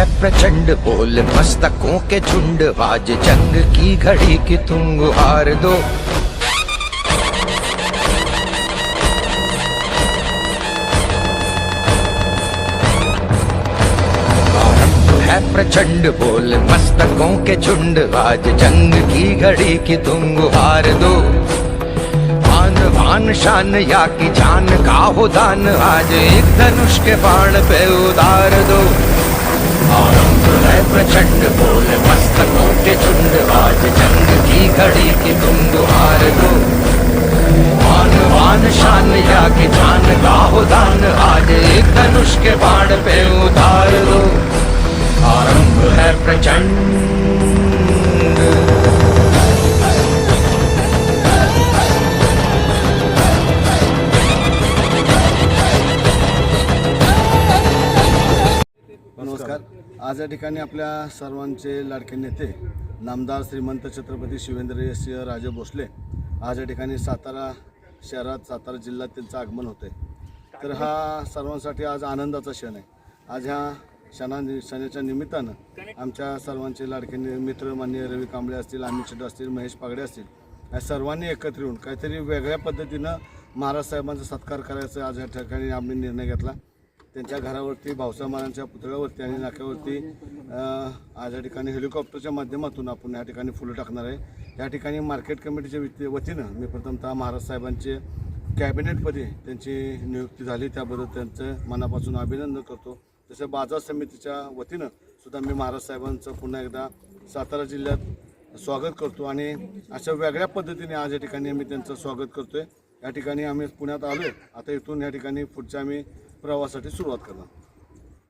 है प्रचंड बोल मस्तकों के झुंड आज जंग की घड़ी की तुम हार दो। है प्रचंड बोल मस्तकों के झुंड आज जंग की घड़ी की तुम गुहार दो। भान भान शान या की जान का हो दान आज एक धनुष के बाण पे उतार दो। आरंभ है प्रचंड बोल मस्तकों के झुंड आज जंग की घड़ी की तुम गुहार दो भान वान शान या की जान गाहो दान आज एक धनुष के बाण पे उतार दो। नमस्कार. आज या ठिकाणी आपल्या सर्वांचे लाडके नेते नामदार श्रीमंत छत्रपती शिवेंद्र सिंह राजे भोसले आज या ठिकाणी सातारा शहरात सातारा जिल्ह्यात त्यांचं आगमन होतं आहे तर हा सर्वांसाठी आज आनंदाचा क्षण आहे. आज ह्या क्षणा क्षणाच्या निमित्तानं आमच्या सर्वांचे लाडके मित्र मान्य रवी कांबळे असतील अमित शेट असतील महेश पागडे असतील या सर्वांनी एकत्र येऊन काहीतरी वेगळ्या पद्धतीनं महाराज साहेबांचा सत्कार करायचा आज या ठिकाणी आम्ही निर्णय घेतला. त्यांच्या घरावरती भाऊसाहेब महाराजांच्या पुतळ्यावरती आणि नाक्यावरती आज या ठिकाणी हेलिकॉप्टरच्या माध्यमातून आपण या ठिकाणी फुलं टाकणार आहे. या ठिकाणी मार्केट कमिटीच्या वतीनं मी प्रथमतः महाराज साहेबांचे कॅबिनेटमध्ये त्यांची नियुक्ती झाली. त्याबद्दल त्यांचं मनापासून अभिनंदन करतो. तसं बाजार समितीच्या वतीनं सुद्धा मी महाराज साहेबांचं पुन्हा एकदा सातारा जिल्ह्यात स्वागत करतो आणि अशा वेगळ्या पद्धतीने आज या ठिकाणी आम्ही त्यांचं स्वागत करतो आहे या ठिकाणी आम्ही पुण्यात आलो आता इथून या ठिकाणी पुढच्या आम्ही प्रवासासाठी सुरुवात करणार.